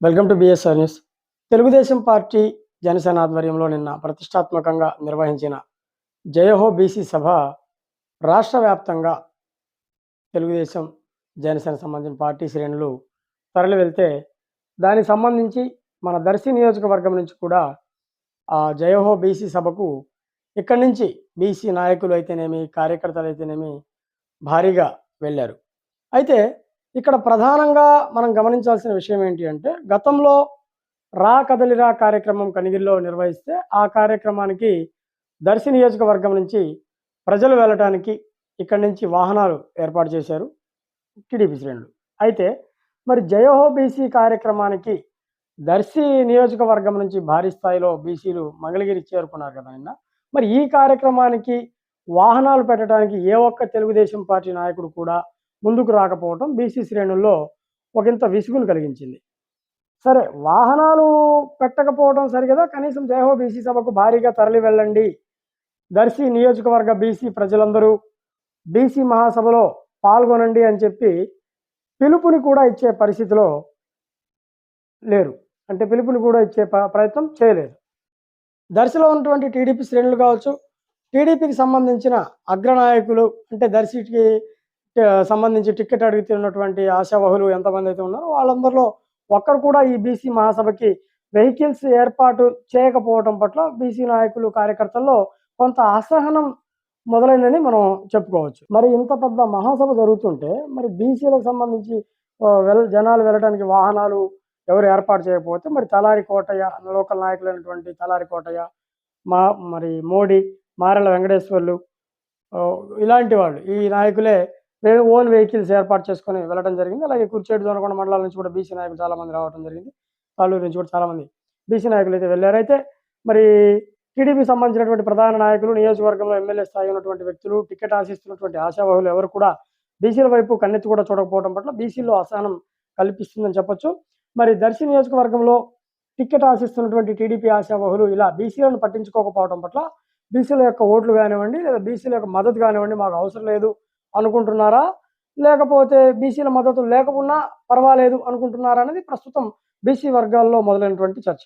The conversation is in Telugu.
Welcome to BSR news Telugu Desam party Janasena ఆధ్వర్యంలో నిన్న ప్రతిష్టాత్మకంగా నిర్వహించిన జయహో బీసీ సభ రాష్ట్ర వ్యాప్తంగా తెలుగుదేశం జనసేన సంబంధించిన పార్టీ శ్రేణులు తరలి వెళ్తే దానికి సంబంధించి మన దర్శి నియోజకవర్గం నుంచి కూడా ఆ జయహో బీసీ సభకు ఇక్కడి నుంచి బీసీ నాయకులు అయితేనేమి కార్యకర్తలు అయితేనేమి భారీగా వెళ్ళారు. అయితే ఇక్కడ ప్రధానంగా మనం గమనించాల్సిన విషయం ఏంటి అంటే గతంలో రా కదలిరా కార్యక్రమం కనిగిరిలో నిర్వహిస్తే ఆ కార్యక్రమానికి దర్శి నియోజకవర్గం నుంచి ప్రజలు వెళ్ళటానికి ఇక్కడి నుంచి వాహనాలు ఏర్పాటు చేశారు టీడీపీ శ్రేణులు. అయితే మరి జయహో బీసీ కార్యక్రమానికి దర్శి నియోజకవర్గం నుంచి భారీ స్థాయిలో బీసీలు మంగళగిరి చేరుకున్నారు కదా నిన్న. మరి ఈ కార్యక్రమానికి వాహనాలు పెట్టడానికి ఏ ఒక్క తెలుగుదేశం పార్టీ నాయకుడు కూడా ముందుకు రాకపోవటం బీసీ శ్రేణుల్లో ఒకంత విసుగును కలిగించింది. సరే వాహనాలు పెట్టకపోవడం సరిగదా? కనీసం జయహో బీసీ సభకు భారీగా తరలి వెళ్ళండి. దర్శి నియోజకవర్గ బీసీ ప్రజలందరూ బీసీ మహాసభలో పాల్గొనండి అని చెప్పి పిలుపుని కూడా ఇచ్చే పరిస్థితిలో లేరు. అంటే పిలుపుని కూడా ఇచ్చే ప్రయత్నం చేయలేదు. దర్శిలో ఉన్నటువంటి టీడీపీ శ్రేణులు కావచ్చు టీడీపీకి సంబంధించిన అగ్రనాయకులు అంటే దర్శికి సంబంధించి టికెట్ అడుగుతున్నటువంటి ఆశావహులు ఎంతమంది అయితే ఉన్నారో వాళ్ళందరిలో ఒక్కరు కూడా ఈ బీసీ మహాసభకి వెహికల్స్ ఏర్పాటు చేయకపోవడం పట్ల బీసీ నాయకులు కార్యకర్తల్లో కొంత అసహనం మొదలైందని మనం చెప్పుకోవచ్చు. మరి ఇంత పెద్ద మహాసభ జరుగుతుంటే మరి బీసీలకు సంబంధించి వెళ్ళ వెల్ జనాలు వెళ్ళడానికి వాహనాలు ఎవరు ఏర్పాటు చేయకపోతే మరి తలారి కోటయ్య లోకల్ నాయకులైనటువంటి తలారి కోటయ్య మా మరి మోడీ మారెల వెంకటేశ్వర్లు ఇలాంటి వాళ్ళు ఈ నాయకులే మేము ఓన్ వెహికల్స్ ఏర్పాటు చేసుకొని వెళ్ళడం జరిగింది. అలాగే కుర్చేడు దొనకొండ మండలాల నుంచి కూడా బీసీ నాయకులు చాలా మంది రావడం జరిగింది. తాలూరు నుంచి కూడా చాలామంది బీసీ నాయకులు అయితే వెళ్ళారు. అయితే మరి టీడీపీ సంబంధించినటువంటి ప్రధాన నాయకులు నియోజకవర్గంలో ఎమ్మెల్యే స్థాయి ఉన్నటువంటి వ్యక్తులు టికెట్ ఆశిస్తున్నటువంటి ఆశావాహులు ఎవరు కూడా బీసీల వైపు కన్నెత్తి కూడా చూడకపోవడం పట్ల బీసీలో అసహనం కల్పిస్తుందని చెప్పొచ్చు. మరి దర్శి నియోజకవర్గంలో టికెట్ ఆశిస్తున్నటువంటి టీడీపీ ఆశావాహులు ఇలా బీసీలను పట్టించుకోకపోవడం పట్ల బీసీల యొక్క ఓట్లు కానివ్వండి లేదా బీసీల యొక్క మద్దతు కానివ్వండి మాకు అవసరం లేదు. అనుకుంటున్నారా? లేకపోతే బీసీల మద్దతు లేకపోయినా పర్వాలేదు అనుకుంటున్నారా అనేది ప్రస్తుతం బీసీ వర్గాల్లో మొదలైనటువంటి చర్చ.